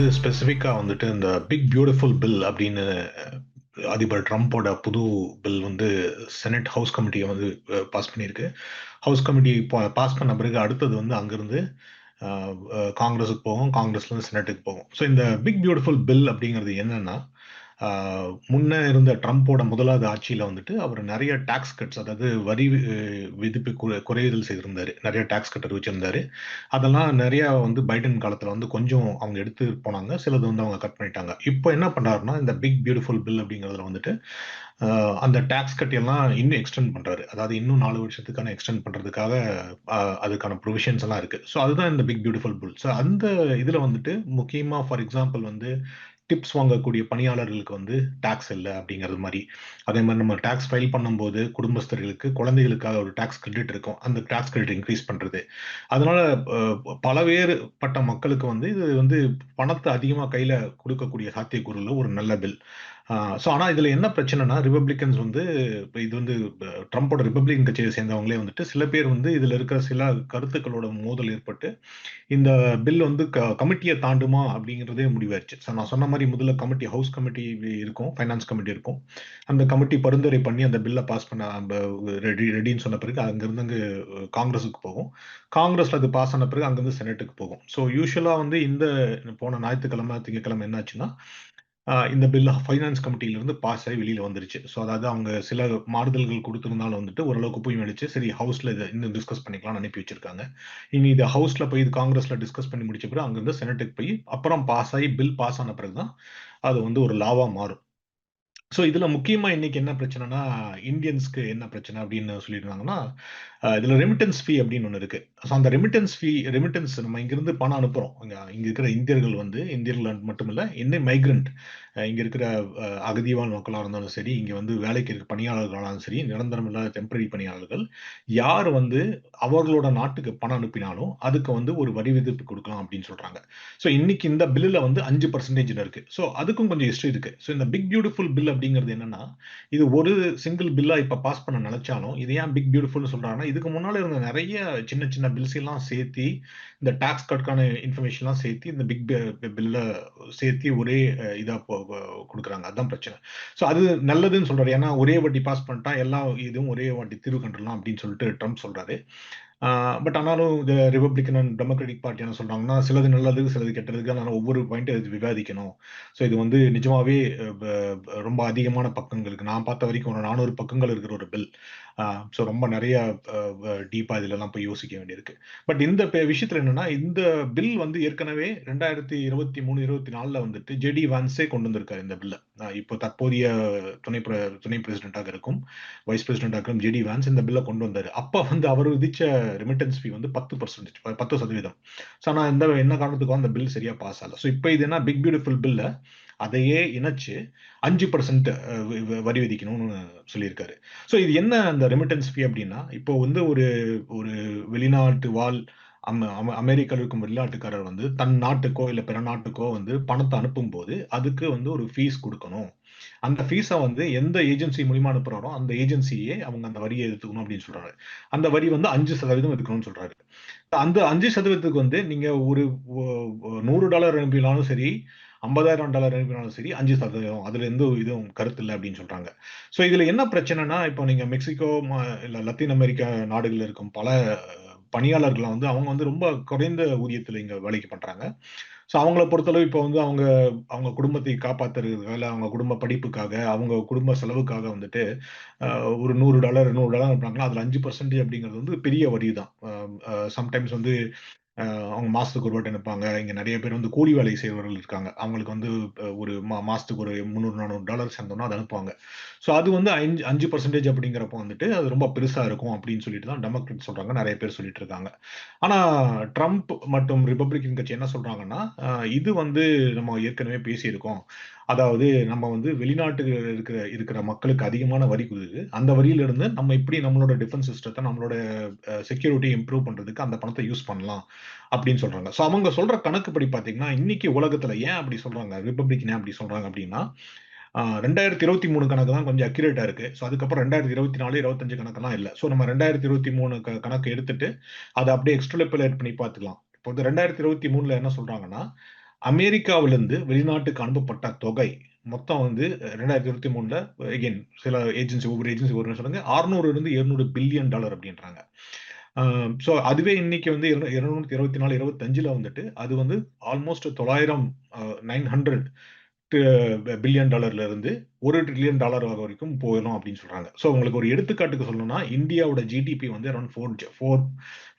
வந்து ஸ்பெசிஃபிக்கா வந்துட்டு இந்த பிக் பியூட்டிஃபுல் பில் அப்படின்னு அதிபர் ட்ரம்ப்போட புது பில் வந்து செனட் ஹவுஸ் கமிட்டியை வந்து பாஸ் பண்ணியிருக்கு. ஹவுஸ் கமிட்டி பாஸ் பண்ண பிறகு அடுத்தது வந்து அங்கிருந்து காங்கிரஸுக்கு போகும் காங்கிரஸ்ல இருந்து செனட்டுக்கு போகும். ஸோ இந்த பிக் பியூட்டிஃபுல் பில் அப்படிங்கிறது என்னென்னா முன்னே இருந்த ட்ரம்ப்போட முதலாவது ஆட்சியில் வந்துட்டு அவர் நிறைய டாக்ஸ் கட்ஸ் அதாவது வரி விதிப்பு குறை- குறைதல் செய்திருந்தார். நிறைய டாக்ஸ் கட்டர் வச்சுருந்தார் அதெல்லாம் நிறையா வந்து பைடன் காலத்தில் வந்து கொஞ்சம் அவங்க எடுத்து போனாங்க. சிலது வந்து அவங்க கட் பண்ணிட்டாங்க. இப்போ என்ன பண்ணுறாருன்னா இந்த பிக் பியூட்டிஃபுல் பில் அப்படிங்கிறதுல வந்துட்டு அந்த டேக்ஸ் கட் எல்லாம் இன்னும் எக்ஸ்டெண்ட் பண்ணுறாரு அதாவது இன்னும் நாலு வருஷத்துக்கான எக்ஸ்டெண்ட் பண்ணுறதுக்காக அதுக்கான ப்ரொவிஷன்ஸ் எல்லாம் இருக்குது ஸோ அதுதான் இந்த பிக் பியூட்டிஃபுல் பில் ஸோ அந்த இதில் வந்துட்டு முக்கியமாக ஃபார் எக்ஸாம்பிள் வந்து டிப்ஸ் வாங்கக்கூடிய பணியாளர்களுக்கு வந்து டாக்ஸ் இல்லை அப்படிங்கிறது மாதிரி. அதே மாதிரி நம்ம டாக்ஸ் ஃபைல் பண்ணும்போது குடும்பஸ்தர்களுக்கு குழந்தைகளுக்காக ஒரு டாக்ஸ் கிரெடிட் இருக்கும். அந்த டாக்ஸ் கிரெடிட் இன்க்ரீஸ் பண்ணுறது அதனால அஹ், பலவேறுபட்ட மக்களுக்கு வந்து இது வந்து பணத்தை அதிகமாக கையில் கொடுக்கக்கூடிய சாத்தியக்கூறுல ஒரு நல்ல பில் ஸோ ஆனால் இதில் என்ன பிரச்சனைனா ரிபப்ளிகன்ஸ் வந்து இப்போ இது வந்து ட்ரம்ப்போட ரிபப்ளிகன் கட்சியை சேர்ந்தவங்களே வந்துட்டு சில பேர் வந்து இதில் இருக்கிற சில கருத்துக்களோட மோதல் ஏற்பட்டு இந்த பில் வந்து க கமிட்டியை தாண்டுமா அப்படிங்கிறதே முடிவாயிருச்சு ஸோ நான் சொன்ன மாதிரி முதல்ல கமிட்டி ஹவுஸ் கமிட்டி இருக்கும் ஃபைனான்ஸ் கமிட்டி இருக்கும். அந்த கமிட்டி பரிந்துரை பண்ணி அந்த பில்லை பாஸ் பண்ண ரெடி ரெடின்னு சொன்ன பிறகு அங்கேருந்து அங்கே காங்கிரஸுக்கு போகும். காங்கிரஸில் அது பாஸ் ஆன பிறகு அங்கேருந்து செனட்டுக்கு போகும். ஸோ யூஸ்வலாக வந்து இந்த போன ஞாயிற்றுக்கிழமை திங்கக்கிழமை என்னாச்சுன்னா இந்த பில் ஃபைனான்ஸ் கமிட்டியிலிருந்து பாஸ் ஆகி வெளியில் வந்துருச்சு. ஸோ அதாவது அவங்க சில மாறுதல்கள் கொடுத்துருந்தாலும் வந்துட்டு ஓரளவுக்கு போய் அடிச்சு சரி ஹவுஸில் இதை இன்னும் டிஸ்கஸ் பண்ணிக்கலாம்னு அனுப்பி வச்சிருக்காங்க. இனி இது ஹவுஸில் போய் இது காங்கிரஸில் டிஸ்கஸ் பண்ணி முடிச்ச பிறகு அங்கேருந்து செனட்டுக்கு போய் அப்புறம் பாஸ் ஆகி பில் பாஸ் ஆன பிறகு தான் அது வந்து ஒரு லாவாக மாறும். ஸோ இதில் முக்கியமாக இன்னைக்கு என்ன பிரச்சனைனா இந்தியன்ஸ்க்கு என்ன பிரச்சனை அப்படின்னு சொல்லியிருந்தாங்கன்னா இதில் ரெமிட்டன்ஸ் ஃபீ அப்படின்னு ஒன்று இருக்குது ஸோ அந்த ரெமிட்டன்ஸ் ஃபீ ரெமிட்டன்ஸ் நம்ம இங்கிருந்து பணம் அனுப்புகிறோம் இங்கே இங்கே இருக்கிற இந்தியர்கள் வந்து இந்தியர்கள் மட்டுமில்ல என்ன மைக்ரண்ட் இங்கே இருக்கிற அஹ், அகதிவாழ் மக்களாக இருந்தாலும் சரி இங்கே வந்து வேலைக்கு இருக்க பணியாளர்களாலும் சரி நிரந்தரம் இல்லாத டெம்பரரி பணியாளர்கள் யார் வந்து அவர்களோட நாட்டுக்கு பணம் அனுப்பினாலும் அதுக்கு வந்து ஒரு வரி விதிப்பு கொடுக்கலாம் அப்படின்னு சொல்கிறாங்க ஸோ இன்னைக்கு இந்த பில்லில் வந்து அஞ்சு பர்சன்டேஜ்ல இருக்குது ஸோ அதுக்கும் கொஞ்சம் ஹிஸ்ட்ரி இருக்குது ஸோ இந்த பிக் பியூட்டிஃபுல் பில் அப்படிங்கிறது என்னென்னா இது ஒரு சிங்கிள் பில்லாக இப்போ பாஸ் பண்ண நினச்சாலும் இது ஏன் பிக் பியூட்டிஃபுல்னு சொல்கிறாங்கன்னா இதுக்கு முன்னால் இருந்த நிறைய சின்ன சின்ன பில்ஸ் எல்லாம் சேர்த்தி இந்த டாக்ஸ் கட்கான இன்ஃபர்மேஷன்லாம் சேர்த்து இந்த பிக் பில்ல சேர்த்து ஒரே இதாக கொடுக்குறாங்க. அதுதான் பிரச்சனை. ஸோ அது நல்லதுன்னு சொல்றாரு. ஏன்னா ஒரே வாட்டி பாஸ் பண்ணிட்டா எல்லா இதுவும் ஒரே வாட்டி தீர்வு கண்டுடலாம் அப்படின்னு சொல்லிட்டு ட்ரம்ப் சொல்றாரு. பட் ஆனாலும் இந்த ரிபப்ளிகன் அண்ட் டெமோக்ராட்டிக் பார்ட்டி என்ன சொல்றாங்கன்னா சிலது நல்லது சிலது கெட்டதுக்கு அதனால ஒவ்வொரு பாயிண்ட் அது விவாதிக்கணும். ஸோ இது வந்து நிஜமாவே ரொம்ப அதிகமான பக்கங்களுக்கு நான் பார்த்த வரைக்கும் ஒரு நானூறு பக்கங்கள் இருக்கிற ஒரு பில் ஸோ ரொம்ப நிறைய டீப்பா இதுல போய் யோசிக்க வேண்டியிருக்கு. பட் இந்த விஷயத்தில் விஷயத்துல என்னன்னா இந்த பில் வந்து ஏற்கனவே ரெண்டாயிரத்தி இருபத்தி மூணு இருபத்தி நாலுல வந்துட்டு ஜெடி வான்ஸே கொண்டு வந்திருக்காரு இந்த பில்ல இப்போ தற்போதைய துணை துணை பிரசிடென்டாக இருக்கும். வைஸ் பிரசிடென்டாக இருக்கும். ஜெடி வான்ஸ் இந்த பில்லை கொண்டு வந்தாரு. அப்போ வந்து அவர் விதிச்ச ரிமிட்டன்ஸ் ஃபீ வந்து பத்து பர்சன்டேஜ் பத்து சதவீதம். ஸோ ஆனால் இந்த என்ன காரணத்துக்கும் அந்த பில் சரியா பாஸ் ஆகலை? ஸோ இப்போ இது என்ன பிக் பியூட்டிஃபுல் பில்ல அதையே இணைச்சு அஞ்சு பர்சன்ட் வரி விதிக்கணும்னு சொல்லியிருக்காரு. ஸோ இது என்ன அந்த ரெமிட்டன்ஸ் ஃபீ அப்படின்னா இப்போ வந்து ஒரு ஒரு வெளிநாட்டு வாழ் அம் அம- அமெரிக்காவில் இருக்கும் வெளிநாட்டுக்காரர் வந்து தன் நாட்டுக்கோ இல்லை பிற நாட்டுக்கோ வந்து பணத்தை அனுப்பும்போது அதுக்கு வந்து ஒரு ஃபீஸ் கொடுக்கணும். அந்த ஃபீஸை வந்து எந்த ஏஜென்சி மூலியமா அனுப்புறாரோ அந்த ஏஜென்சியே அவங்க அந்த வரியை எடுத்துக்கணும் அப்படின்னு சொல்றாரு. அந்த வரி வந்து அஞ்சு சதவீதம் எடுக்கணும்னு சொல்றாரு. அந்த அஞ்சு சதவீதத்துக்கு வந்து நீங்க ஒரு நூறு டாலர் அனுப்பினாலும் சரி ஐம்பதாயிரம் டாலர் அனுப்பினாலும் சரி அஞ்சு சதவீதம். அதுல எந்த இதுவும் கருத்து இல்லை அப்படின்னு சொல்றாங்க. ஸோ இதுல என்ன பிரச்சனைனா இப்போ நீங்க மெக்சிகோ இல்லை லத்தீன் அமெரிக்கா நாடுகளில் இருக்கும் பல பணியாளர்கள்லாம் வந்து அவங்க வந்து ரொம்ப குறைந்த ஊதியத்தில் இங்க வேலைக்கு பண்றாங்க. ஸோ அவங்கள பொறுத்தளவு இப்போ வந்து அவங்க அவங்க குடும்பத்தை காப்பாத்துறதுக்காக இல்லை அவங்க குடும்ப படிப்புக்காக அவங்க குடும்ப செலவுக்காக வந்துட்டு ஒரு நூறு டாலர் நூறு டாலர் அனுப்புனாங்கன்னா அதில் அஞ்சு பர்சன்டேஜ் அப்படிங்கிறது வந்து பெரிய வரி தான் சம்டைம்ஸ் வந்து அவங்க மாதத்துக்கு ஒரு வாட்டி அனுப்பாங்க இங்கே நிறைய பேர் வந்து கூலி வேலை செய்பவர்கள் இருக்காங்க. அவங்களுக்கு வந்து ஒரு மா மாதத்துக்கு ஒரு முந்நூறு நானூறு டாலர் சேர்ந்தோம்னா அதை அனுப்புவாங்க. ஸோ அது வந்து அஞ்சு அஞ்சு பர்சன்டேஜ் அப்படிங்கிறப்போ வந்துட்டு அது ரொம்ப பெருசாக இருக்கும் அப்படின்னு சொல்லிட்டு தான் டெமோக்ரேட் சொல்கிறாங்க நிறைய பேர் சொல்லிட்டு இருக்காங்க. ஆனால் ட்ரம்ப் மற்றும் ரிப்பப்ளிகன் கட்சி என்ன சொல்கிறாங்கன்னா இது வந்து நம்ம ஏற்கனவே பேசியிருக்கோம். அதாவது நம்ம வந்து வெளிநாட்டுக்கு இருக்கிற இருக்கிற மக்களுக்கு அதிகமான வரி குடுக்குது. அந்த வரியிலிருந்து நம்ம எப்படி நம்மளோட டிஃபென்ஸ் சிஸ்டத்தை நம்மளோட செக்யூரிட்டி இம்ப்ரூவ் பண்றதுக்கு அந்த பணத்தை யூஸ் பண்ணலாம் அப்படின்னு சொல்றாங்க. ஸோ அவங்க சொல்ற கணக்குப்படி பார்த்தீங்கன்னா இன்னைக்கு உலகத்துல ஏன் அப்படி சொல்றாங்க? ரிப்பப்ளிக் ஏன் அப்படி சொல்றாங்க அப்படின்னா ரெண்டாயிரத்தி இருபத்தி மூணு கணக்கு தான் கொஞ்சம் அக்யூரேட்டா இருக்கு. ஸோ அதுக்கப்புறம் ரெண்டாயிரத்தி இருபத்தி நாலு இருபத்தஞ்சு கணக்கெல்லாம் இல்லை. ஸோ நம்ம ரெண்டாயிரத்தி இருபத்தி மூணு க- கணக்கு எடுத்துட்டு அதை அப்படியே எக்ஸ்ட்ரலேட் பண்ணி பார்த்துக்கலாம் இப்போ வந்து ரெண்டாயிரத்தி இருபத்தி மூணுல என்ன சொல்றாங்கன்னா அமெரிக்காவிலிருந்து வெளிநாட்டுக்கு அனுப்பப்பட்ட தொகை மொத்தம் வந்து ரெண்டாயிரத்தி இருபத்தி மூணுல எகெயின் சில ஏஜென்சி ஒவ்வொரு ஏஜென்சி ஒரு சொல்லுங்க. அறுநூறுல இருந்து இருநூறு பில்லியன் டாலர் அப்படின்றாங்க. ஸோ அதுவே இன்னைக்கு வந்து இருநூத்தி இருபத்தி நாலு இருபத்தஞ்சுல வந்துட்டு அது வந்து ஆல்மோஸ்ட் தொள்ளாயிரம் நைன் ஹண்ட்ரட் பில்லியன் டாலர்ல இருந்து ஒரு ட்ரில்லியன் டாலர் வரைக்கும் போயிடும் அப்படின்னு சொல்றாங்க. ஸோ உங்களுக்கு ஒரு எடுத்துக்காட்டுக்கு சொல்லணும்னா இந்தியாவோட ஜிடிபி வந்து around four four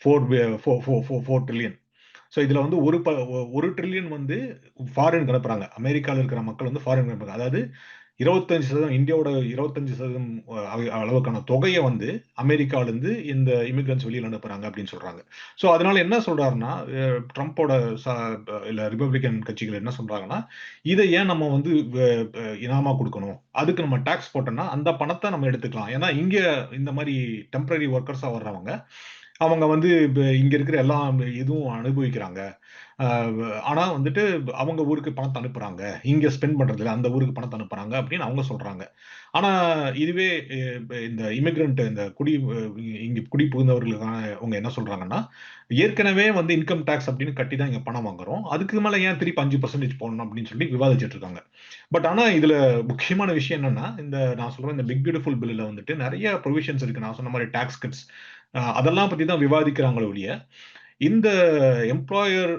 four four four four trillion so இதில் வந்து ஒரு ப ஒரு ட்ரில்லியன் வந்து ஃபாரின் கிளப்புறாங்க. அமெரிக்காவில் இருக்கிற மக்கள் வந்து ஃபாரின் கிளப்புறாங்க. அதாவது இருபத்தஞ்சு சதவீதம் இந்தியாவோட இருபத்தஞ்சு சதவீதம் அளவுக்கான தொகையை வந்து அமெரிக்காவிலேருந்து இந்த இமிகிரன்ஸ் வெளியில் அனுப்புறாங்க அப்படின்னு சொல்றாங்க. ஸோ அதனால என்ன சொல்றாருன்னா ட்ரம்ப்போட இல்லை ரிப்பப்ளிகன் கட்சிகள் என்ன சொல்றாங்கன்னா இதை ஏன் நம்ம வந்து இனாமா கொடுக்கணும்? அதுக்கு நம்ம டேக்ஸ் போட்டோம்னா அந்த பணத்தை நம்ம எடுத்துக்கலாம். ஏன்னா இங்கே இந்த மாதிரி டெம்பரரி ஒர்க்கர்ஸாக வர்றவங்க அவங்க வந்து இங்க இருக்கிற எல்லாம் இதுவும் அனுபவிக்கிறாங்க. ஆனா வந்துட்டு அவங்க ஊருக்கு பணத்தை அனுப்புறாங்க. இங்க ஸ்பெண்ட் பண்றது இல்லை அந்த ஊருக்கு பணத்தை அனுப்புறாங்க அப்படின்னு அவங்க சொல்றாங்க. ஆனா இதுவே இந்த இமிக்ரண்ட் இந்த குடி இங்க குடி புகுந்தவர்களுக்கான அவங்க என்ன சொல்றாங்கன்னா ஏற்கனவே வந்து இன்கம் டேக்ஸ் அப்படின்னு கட்டி தான் இங்க பணம் வாங்குறோம். அதுக்கு மேல ஏன் திருப்பி அஞ்சு பர்சன்டேஜ் போடணும் அப்படின்னு சொல்லி விவாதிச்சுட்டு இருக்காங்க. பட் ஆனா இதுல முக்கியமான விஷயம் என்னன்னா இந்த நான் சொல்றேன் இந்த பிக் பியூட்டிஃபுல் பில்ல வந்துட்டு நிறைய ப்ரொவிஷன்ஸ் இருக்கு. நான் சொன்ன மாதிரி டேக்ஸ் கட்ஸ் அதெல்லாம் பத்தி தான் விவாதிக்கிறாங்களே ஒழிய இந்த எம்ப்ளாயர்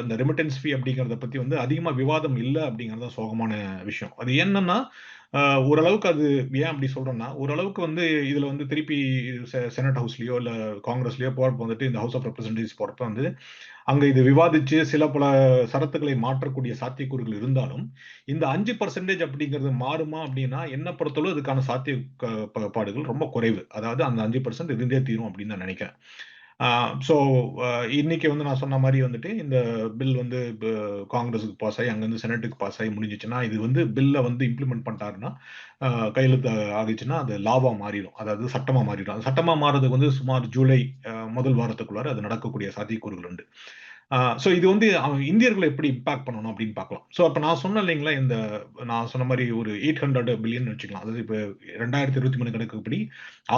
அந்த ரெமிட்டன்ஸ் ஃபீ அப்படிங்கிறத பத்தி வந்து அதிகமா விவாதம் இல்லை அப்படிங்கிறது சோகமான விஷயம். அது என்னன்னா ஓரளவுக்கு அது ஏன் அப்படி சொல்றேன்னா ஓரளவுக்கு வந்து இதுல வந்து திருப்பி செனட் ஹவுஸ்லயோ இல்ல காங்கிரஸ்லயோ போறப்ப வந்துட்டு இந்த ஹவுஸ் ஆஃப் ரெப்ரஸன்டேட்டிவ்ஸ் போறப்ப வந்து அங்க இது விவாதிச்சு சில பல சரத்துக்களை மாற்றக்கூடிய சாத்தியக்கூறுகள் இருந்தாலும் இந்த அஞ்சு பர்சன்டேஜ் அப்படிங்கிறது மாறுமா அப்படின்னா என்ன பொறுத்தளவு அதுக்கான சாத்திய பாடுகள் ரொம்ப குறைவு. அதாவது அந்த அஞ்சு பர்சன்ட் இருந்தே தீரும் அப்படின்னு நான் நினைக்கிறேன். ஸோ இன்னைக்கு வந்து நான் சொன்ன மாதிரி வந்துட்டு இந்த பில் வந்து காங்கிரஸுக்கு பாஸ் ஆகி அங்கேருந்து செனட்டுக்கு பாஸ் ஆகி முடிஞ்சிச்சுன்னா இது வந்து பில்லை வந்து இம்ப்ளிமெண்ட் பண்ணிட்டாருன்னா கையெழுத்து ஆகிச்சுன்னா அது லாவாக மாறிடும். அதாவது சட்டமாக மாறிடும். அது சட்டமாக மாறதுக்கு வந்து சுமார் ஜூலை முதல் வாரத்துக்குள்ளார அது நடக்கக்கூடிய சாத்தியக்கூறுகள் உண்டு. ஸோ இது வந்து இந்தியர்களை எப்படி இம்பாக்ட் பண்ணணும் அப்படின்னு பார்க்கலாம். ஸோ அப்போ நான் சொன்னேன் இல்லைங்களா இந்த நான் சொன்ன மாதிரி ஒரு எயிட் ஹண்ட்ரட் பில்லியன் வச்சுக்கலாம். அதாவது இப்போ ரெண்டாயிரத்தி இருபத்தி மூணு கணக்குப்படி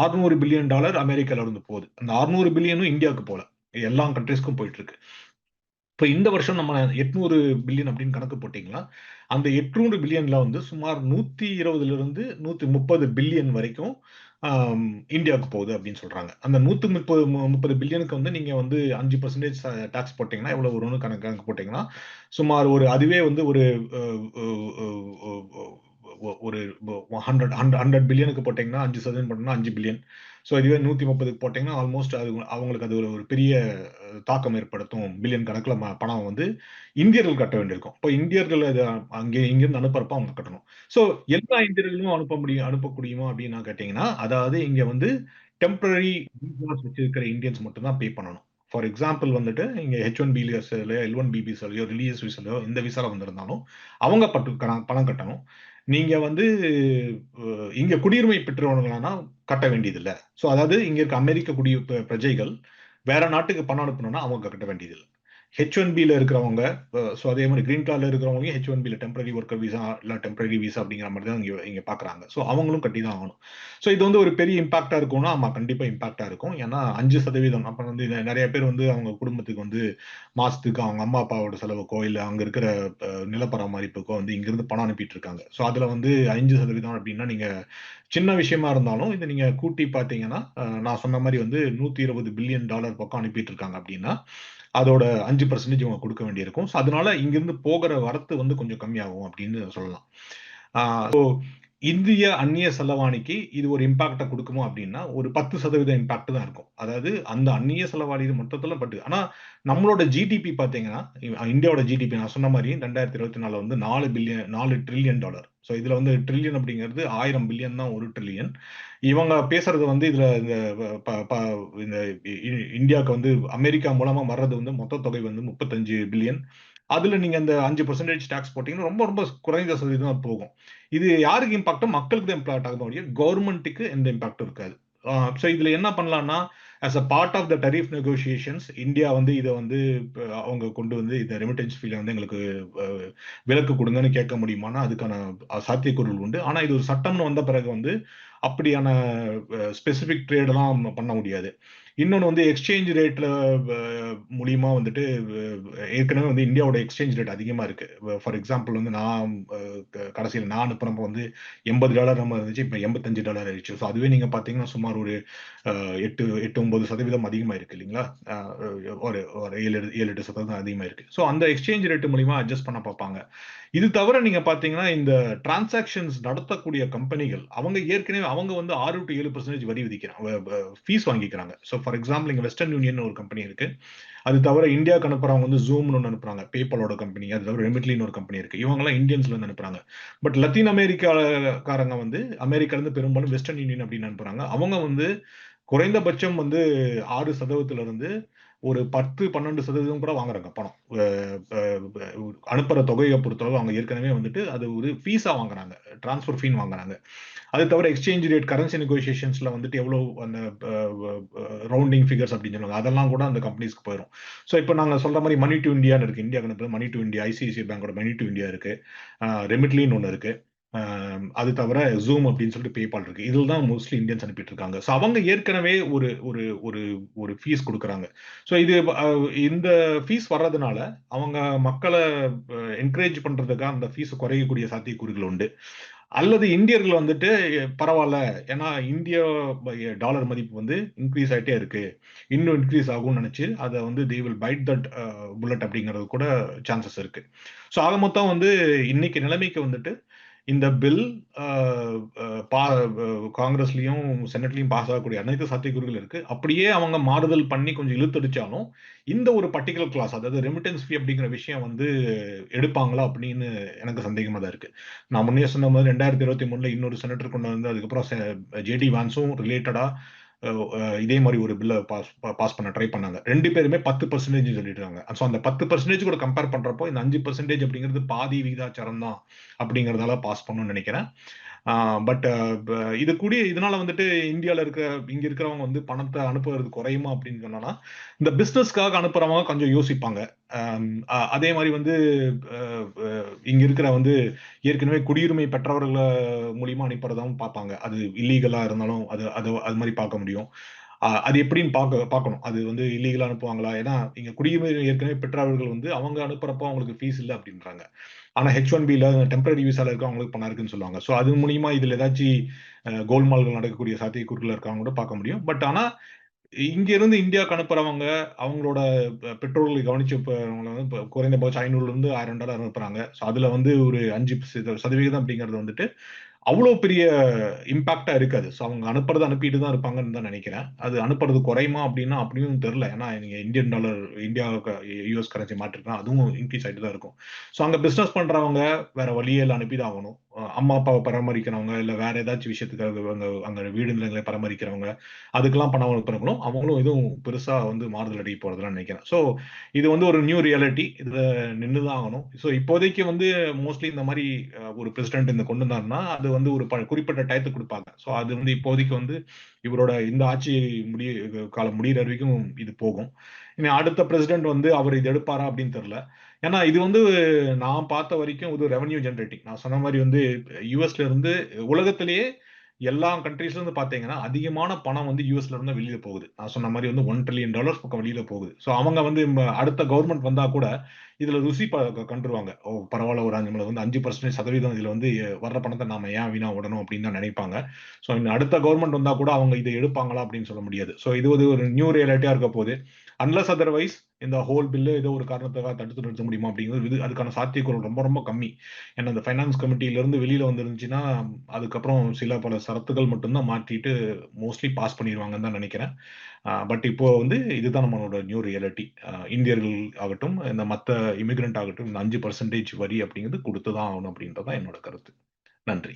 அறுநூறு பில்லியன் டாலர் அமெரிக்காவில் இருந்து போகுது. அந்த அறுநூறு பில்லியனும் இந்தியாவுக்கு போல. எல்லா கண்ட்ரிஸ்க்கும் போயிட்டு இருக்கு இப்போ இந்த வருஷம் நம்ம எட்நூறு பில்லியன் அப்படின்னு கணக்கு போட்டிங்களா அந்த எட்நூறு பில்லியனில் வந்து சுமார் நூற்றி இருபதுலேருந்து நூற்றி முப்பது பில்லியன் வரைக்கும் இந்தியாவுக்கு போகுது அப்படின்னு சொல்றாங்க. அந்த நூத்தி முப்பது முப்பது பில்லியனுக்கு வந்து நீங்க வந்து அஞ்சு பர்சன்டேஜ் டாக்ஸ் போட்டீங்கன்னா எவ்வளவு வரும்னு கணக்கு கணக்கு போட்டீங்கன்னா சுமார் ஒரு அதுவே வந்து ஒரு ஒரு ஹண்ட்ரட் ஹண்ட்ரட் பில்லியனுக்கு போட்டீங்கன்னா அஞ்சு சதவீதம் போட்டோம்னா அஞ்சு பில்லியன் ஸோ இதுவே நூற்றி முப்பதுக்கு போட்டிங்கன்னா ஆல்மோஸ்ட் அது அவங்களுக்கு அது ஒரு பெரிய தாக்கம் ஏற்படுத்தும். பில்லியன் கணக்கில் பணம் வந்து இந்தியர்கள் கட்ட வேண்டியிருக்கும். இப்போ இந்தியர்கள் அது அங்கே இங்கேருந்து அனுப்புறப்ப அவங்க கட்டணும். ஸோ எல்லா இந்தியர்களும் அனுப்ப முடியும் அனுப்பக்கூடியுமா அப்படின்னு கேட்டிங்கன்னா அதாவது இங்கே வந்து டெம்பரரி வச்சிருக்கிற இந்தியன்ஸ் மட்டும்தான் பே பண்ணணும். ஃபார் எக்ஸாம்பிள் வந்துட்டு இங்கே ஹெச் ஒன் பிலியர்ஸ்லையோ எல் ஒன் பிபிஸ்லையோ ரிலீஜியஸ் விசாலையோ இந்த விசால வந்திருந்தாலும் அவங்க பட்டு பணம் கட்டணும். நீங்கள் வந்து இங்கே குடியுரிமை பெற்றவங்களானா கட்ட வேண்டியதில்லை. ஸோ அதாவது இங்க இருக்க அமெரிக்க குடி பிரஜைகள் வேற நாட்டுக்கு பணம் அனுப்பணும்னா அவங்க கட்ட வேண்டியதில்லை. ஹெச் ஒன் பியில் இருக்கிறவங்க ஸோ அதே மாதிரி கிரீன் கார்டில் இருக்கிறவங்க ஹெச் ஒன் பியில் டெம்பரரி ஒர்க்கர் விசா இல்லை டெம்பரரி விசா அப்படிங்கிற மாதிரி தான் இங்கே இங்கே பார்க்குறாங்க ஸோ அவங்களும் கட்டி தான் ஆகணும். ஸோ இது வந்து ஒரு பெரிய இம்பாக்டாக இருக்கும்னா ஆமாம் கண்டிப்பாக இம்பாக்டாக இருக்கும். ஏன்னா அஞ்சு சதவீதம் அப்போ வந்து நிறைய பேர் வந்து அவங்க குடும்பத்துக்கு வந்து மாதத்துக்கு அவங்க அம்மா அப்பாவோட செலவுக்கோ இல்லை அங்கே இருக்கிற நிலப்பராமரிப்புக்கோ வந்து இங்கேருந்து பணம் அனுப்பிட்டு இருக்காங்க. ஸோ அதில் வந்து அஞ்சு சதவீதம் அப்படின்னா நீங்கள் சின்ன விஷயமா இருந்தாலும் இதை நீங்கள் கூட்டி பார்த்தீங்கன்னா நான் சொன்ன மாதிரி வந்து நூற்றி இருபது பில்லியன் டாலர் பக்கம் அனுப்பிட்டு இருக்காங்க அப்படின்னா அதோட அஞ்சு பர்சன்டேஜ் இவங்க கொடுக்க வேண்டியிருக்கும். ஸோ அதனால இங்கிருந்து போகிற வரத்து வந்து கொஞ்சம் கம்மியாகும் அப்படின்னு சொல்லலாம். ஸோ இந்திய அந்நிய செலவாணிக்கு இது ஒரு இம்பாக்டை கொடுக்குமோ அப்படின்னா ஒரு பத்து சதவீத இம்பாக்ட் தான் இருக்கும். அதாவது அந்த அந்நிய செலவாணி மொத்தத்தில் பட்டு ஆனால் நம்மளோட ஜிடிபி பார்த்தீங்கன்னா இந்தியாவோட ஜிடிபி நான் சொன்ன மாதிரி ரெண்டாயிரத்தி இருபத்தி நாலு வந்து நாலு பில்லியன் நாலு ட்ரில்லியன் டாலர் ஸோ இதில் வந்து ட்ரில்லியன் அப்படிங்கிறது ஆயிரம் பில்லியன் தான் ஒரு ட்ரில்லியன் இவங்க பேசுறது வந்து இதில் இந்த இந்த இந்தியாவுக்கு வந்து அமெரிக்கா மூலமாக வர்றது வந்து மொத்த தொகை வந்து முப்பத்தஞ்சு பில்லியன் அதில் நீங்கள் அந்த அஞ்சு பர்சன்டேஜ் டேக்ஸ் போட்டிங்கன்னா ரொம்ப ரொம்ப குறைந்த சதவீதம் போகும். இது யாருக்கு இம்பாக்டும் மக்களுக்கு தான் இம்பாக்ட் ஆகும் முடியும் கவர்மெண்ட்டுக்கு எந்த இம்பாக்டும் இருக்காது. ஸோ இதில் என்ன பண்ணலாம்னா as a part of the tariff negotiations India வந்து இதை வந்து அவங்க கொண்டு வந்து இந்த ரெமிட்டன்ஸ் ஃபீல வந்து எங்களுக்கு விலக்கு கொடுங்கன்னு கேட்க முடியுமானா அதுக்கான சாத்தியக்கூறுகள் உண்டு. ஆனால் இது ஒரு சட்டம்னு வந்த பிறகு வந்து அப்படியான ஸ்பெசிஃபிக் ட்ரேடெல்லாம் பண்ண முடியாது. இன்னொன்று வந்து எக்ஸ்சேஞ்ச் ரேட்ல மூலியமா வந்துட்டு ஏற்கனவே வந்து இந்தியாவோட எக்ஸ்சேஞ்ச் ரேட் அதிகமாக இருக்கு. ஃபார் எக்ஸாம்பிள் வந்து நான் கடைசியில் நான் அனுப்புறப்ப வந்து எண்பது டாலர் நம்ம இருந்துச்சு இப்போ எண்பத்தஞ்சு டாலர் ஆயிடுச்சு. ஸோ அதுவே நீங்கள் பார்த்தீங்கன்னா சுமார் ஒரு எட்டு எட்டு ஒன்பது சதவீதம் அதிகமாக இருக்கு இல்லைங்களா? ஒரு ஒரு ஏழு எட்டு- ஏழு எட்டு சதவீதம் அதிகமாக இருக்கு. ஸோ அந்த எக்ஸ்சேஞ்ச் ரேட் மூலியமா அட்ஜஸ்ட் பண்ண பார்ப்பாங்க இது தவிர நீங்கள் பார்த்தீங்கன்னா இந்த டிரான்சாக்ஷன்ஸ் நடத்தக்கூடிய கம்பெனிகள் அவங்க ஏற்கனவே அவங்க வந்து ஆறு டு ஏழு பர்சன்டேஜ் வரி விதிக்கிறாங்க ஃபீஸ் வாங்கிக்கிறாங்க. ஸோ ஃபார் எக்ஸாம்பிள் இங்கே வெஸ்டர்ன் யூனியன் ஒரு கம்பெனி இருக்கு. அது தவிர இந்தியாவுக்கு அனுப்புறவங்க வந்து ஜூம்னு ஒன்று அனுப்புறாங்க. பேபாலோட கம்பெனி அது தவிர ரெமிட்லின்னு ஒரு கம்பெனி இருக்கு. இவங்கெல்லாம் இந்தியன்ஸ்ல இருந்து அனுப்புறாங்க. பட் லத்தீன் அமெரிக்காக்காரங்க வந்து அமெரிக்காலேருந்து பெரும்பாலும் வெஸ்டர்ன் யூனியன் அப்படின்னு அனுப்புறாங்க. அவங்க வந்து குறைந்தபட்சம் வந்து ஆறு சதவீதத்துல இருந்து ஒரு பத்து பன்னெண்டு சதவீதம் கூட வாங்குறாங்க பணம். அனுப்புற தொகையை பொறுத்தளவு அவங்க ஏற்கனவே வந்துட்டு அது ஒரு ஃபீஸா வாங்குறாங்க. டிரான்ஸ்ஃபர் ஃபீன் வாங்குறாங்க. அது தவிர எக்ஸ்சேஞ்ச் ரேட் கரன்சி நெகோசியேஷன்ஸ்ல வந்துட்டு எவ்வளவு அந்த ரவுண்டிங் ஃபிகர்ஸ் அப்படின்னு சொல்லுவாங்க. அதெல்லாம் கூட அந்த கம்பெனிஸ்க்கு போயிடும் ஸோ இப்போ நாங்க சொல்ற மாதிரி மணி டு இந்தியான்னு இருக்கு. இந்தியா கணக்கு மணி டு இந்தியா ஐசிஐசிஐ பேங்கோட மணி டு இந்தியா இருக்கு. ரெமிட்லின்னு ஒன்று இருக்கு. அது தவிர ஜூம் அப்படின்னு சொல்லிட்டு பேபால் இருக்கு. இதில் தான் மோஸ்ட்லி இந்தியன்ஸ் அனுப்பிட்டு இருக்காங்க. ஸோ அவங்க ஏற்கனவே ஒரு ஒரு ஒரு ஒரு ஃபீஸ் கொடுக்குறாங்க. ஸோ இது இந்த ஃபீஸ் வர்றதுனால அவங்க மக்களை என்கரேஜ் பண்ணுறதுக்காக அந்த ஃபீஸை குறையக்கூடிய சாத்தியக்கூறுகள் உண்டு. அல்லது இந்தியர்கள் வந்துட்டு பரவாயில்ல. ஏன்னா இந்திய டாலர் மதிப்பு வந்து இன்க்ரீஸ் ஆகிட்டே இருக்கு. இன்னும் இன்க்ரீஸ் ஆகும்னு நினச்சி அதை வந்து they will bite that bullet அப்படிங்கிறது கூட சான்சஸ் இருக்கு. ஸோ ஆக மொத்தம் வந்து இன்னைக்கு நிலைமைக்கு வந்துட்டு இந்த பில் காங்கிரஸ்லயும் செனட்லயும் பாஸ் ஆகக்கூடிய அனைத்து சாத்தியக்கூறுகள் இருக்கு. அப்படியே அவங்க மாறுதல் பண்ணி கொஞ்சம் இழுத்தடிச்சாலும் இந்த ஒரு பர்டிகுலர் கிளாஸ் அதாவது ரெமிட்டன்ஸ் ஃபீ அப்படிங்கிற விஷயம் வந்து எடுப்பாங்களா அப்படின்னு எனக்கு சந்தேகமா தான் இருக்கு. நான் முன்னே சொன்ன மாதிரி ரெண்டாயிரத்தி இருபத்தி மூணுல இன்னொரு செனட்டர் கொண்டு வந்து அதுக்கப்புறம் ஜேடி வான்ஸும் ரிலேட்டடா இதே மாதிரி ஒரு பில்லை பாஸ் பாஸ் பண்ண ட்ரை பண்ணாங்க. ரெண்டு பேருமே பத்து பர்சன்டேஜ் சொல்லிட்டாங்க ஸோ அந்த பத்து பர்சன்டேஜ் கூட கம்பேர் பண்றப்போ இந்த அஞ்சு பர்சன்டேஜ் அப்படிங்கிறது பாதி விகிதாச்சாரம் தான் அப்படிங்கறதால பாஸ் பண்ணணும்னு நினைக்கிறேன். பட் இது கூடிய இதனால வந்துட்டு இந்தியாவில் இருக்க இங்க இருக்கிறவங்க வந்து பணத்தை அனுப்புறது குறையுமா அப்படின்னு சொன்னா இந்த பிஸ்னஸ்க்காக அனுப்புறவங்க கொஞ்சம் யோசிப்பாங்க. அதே மாதிரி வந்து அஹ், அஹ், இங்க இருக்கிற வந்து ஏற்கனவே குடியுரிமை பெற்றவர்களை மூலியமா அனுப்புறதாவும் பார்ப்பாங்க. அது இல்லீகலா இருந்தாலும் அது அது அது மாதிரி பார்க்க முடியும். அது எப்படின்னு பார்க்க பார்க்கணும். அது வந்து இல்லீகலா அனுப்புவாங்களா? ஏன்னா இங்க குடியுரிமை ஏற்கனவே பெற்றவர்கள் வந்து அவங்க அனுப்புறப்போ அவங்களுக்கு ஃபீஸ் இல்லை அப்படின்றாங்க. ஆனால் ஹெச் ஒன் பியில் டெம்பரரி விசால இருக்க அவங்களுக்கு பணம் இருக்குன்னு சொல்லுவாங்க. ஸோ அது மூலியமா இதில் ஏதாச்சும் கோல்மால்கள் நடக்கக்கூடிய சாத்தியக்கூறுகள் இருக்காங்க கூட பார்க்க முடியும். பட் ஆனால் இங்கிருந்து இந்தியாவுக்கு அனுப்புறவங்க அவங்களோட பெ- பெற்றோர்களை கவனிச்சு இப்ப அவங்கள வந்து குறைந்தபட்சம் ஐநூறுல இருந்து ஆயிரம் டாலர் அனுப்புறாங்க. ஸோ அதுல வந்து ஒரு அஞ்சு சத- சதவிகிதம் அப்படிங்கிறது வந்துட்டு அவ்வளோ பெரிய இம்பாக்டா இருக்காது. ஸோ அவங்க அனுப்புறது அனுப்பிட்டு தான் இருப்பாங்கன்னு தான் நினைக்கிறேன். அது அனுப்புறது குறையுமா அப்படின்னா அப்படியும் தெரில ஏன்னா நீங்க Indian dollar India US currency மாற்றிருக்கா அதுவும் இன்க்ரீஸ் ஆகிட்டு தான் இருக்கும். ஸோ அங்கே பிஸ்னஸ் பண்றவங்க வேற வழியே இல்லை அனுப்பி தான் ஆகணும். அம்மா அப்பாவை பராமரிக்கிறவங்க இல்லை வேற ஏதாச்சும் விஷயத்துக்காக அங்க அங்க வீடு நிலங்களை பராமரிக்கிறவங்க அதுக்கெல்லாம் பணம் அனுப்புறவங்களும் அவங்களும் எதுவும் பெருசா வந்து மாறுதல் அடிக்க போறதுலாம் நினைக்கிறேன். ஸோ இது வந்து ஒரு நியூ ரியாலிட்டி இதுல நின்று தான் ஆகணும். ஸோ இப்போதைக்கு வந்து மோஸ்ட்லி இந்த மாதிரி ஒரு பிரசிடென்ட் இந்த கொண்டு வந்தாருன்னா அது வந்து ஒரு ப- குறிப்பிட்ட டயத்துக்கு கொடுப்பாங்க. ஸோ அது வந்து இப்போதைக்கு வந்து இவரோட இந்த ஆட்சி முடிய காலம் முடியிற வரைக்கும் இது போகும். இனி அடுத்த பிரசிடென்ட் வந்து அவர் இது எடுப்பாரா அப்படின்னு தெரில ஏன்னா இது வந்து நான் பார்த்த வரைக்கும் இது ரெவன்யூ ஜென்ரேட்டிங் நான் சொன்ன மாதிரி வந்து யூஎஸ்ல இருந்து உலகத்திலேயே எல்லா கண்ட்ரீஸ்ல இருந்து பாத்தீங்கன்னா அதிகமான பணம் வந்து யூஎஸ்ல இருந்து வெளியில போகுது. நான் சொன்ன மாதிரி வந்து ஒன் ட்ரில்லியன் டாலர்ஸ் பக்கம் வெளியில போகுது. ஸோ அவங்க வந்து அடுத்த கவர்மெண்ட் வந்தா கூட இதுல ருசி ப- கண்டுருவாங்க. ஓ பரவாயில்ல ஒரு அஞ்சு வந்து அஞ்சு பர்சன்டேஜ் சதவீதம் இதுல வந்து வர்ற பணத்தை நாம ஏன் வீணா விடணும் அப்படின்னு தான் நினைப்பாங்க. ஸோ அடுத்த கவர்மெண்ட் வந்தா கூட அவங்க இதை எடுப்பாங்களா அப்படின்னு சொல்ல முடியாது. ஸோ இது வந்து ஒரு நியூ ரியாலிட்டியா இருக்க போகுது. அன்லஸ் அதர்வைஸ் இந்த ஹோல் பில்லு ஏதோ ஒரு காரணத்துக்காக தடுத்து நிறுத்த முடியுமா அப்படிங்கிறது இது அதுக்கான சாத்தியக்கூறு ரொம்ப ரொம்ப கம்மி. ஏன்னா அந்த ஃபைனான்ஸ் கமிட்டியிலேருந்து வெளியில் வந்துருந்துச்சுன்னா அதுக்கப்புறம் சில பல சரத்துகள் மட்டும்தான் மாற்றிட்டு மோஸ்ட்லி பாஸ் பண்ணிடுவாங்கன்னு தான் நினைக்கிறேன். பட் இப்போ வந்து இதுதான் நம்மளோட நியூ ரியாலிட்டி இந்தியர்கள் ஆகட்டும் இந்த மற்ற இமிகிரண்ட் ஆகட்டும் இந்த அஞ்சு பர்சன்டேஜ் வரி அப்படிங்கிறது கொடுத்து தான் ஆகணும் அப்படின்றதான் என்னோட கருத்து. நன்றி.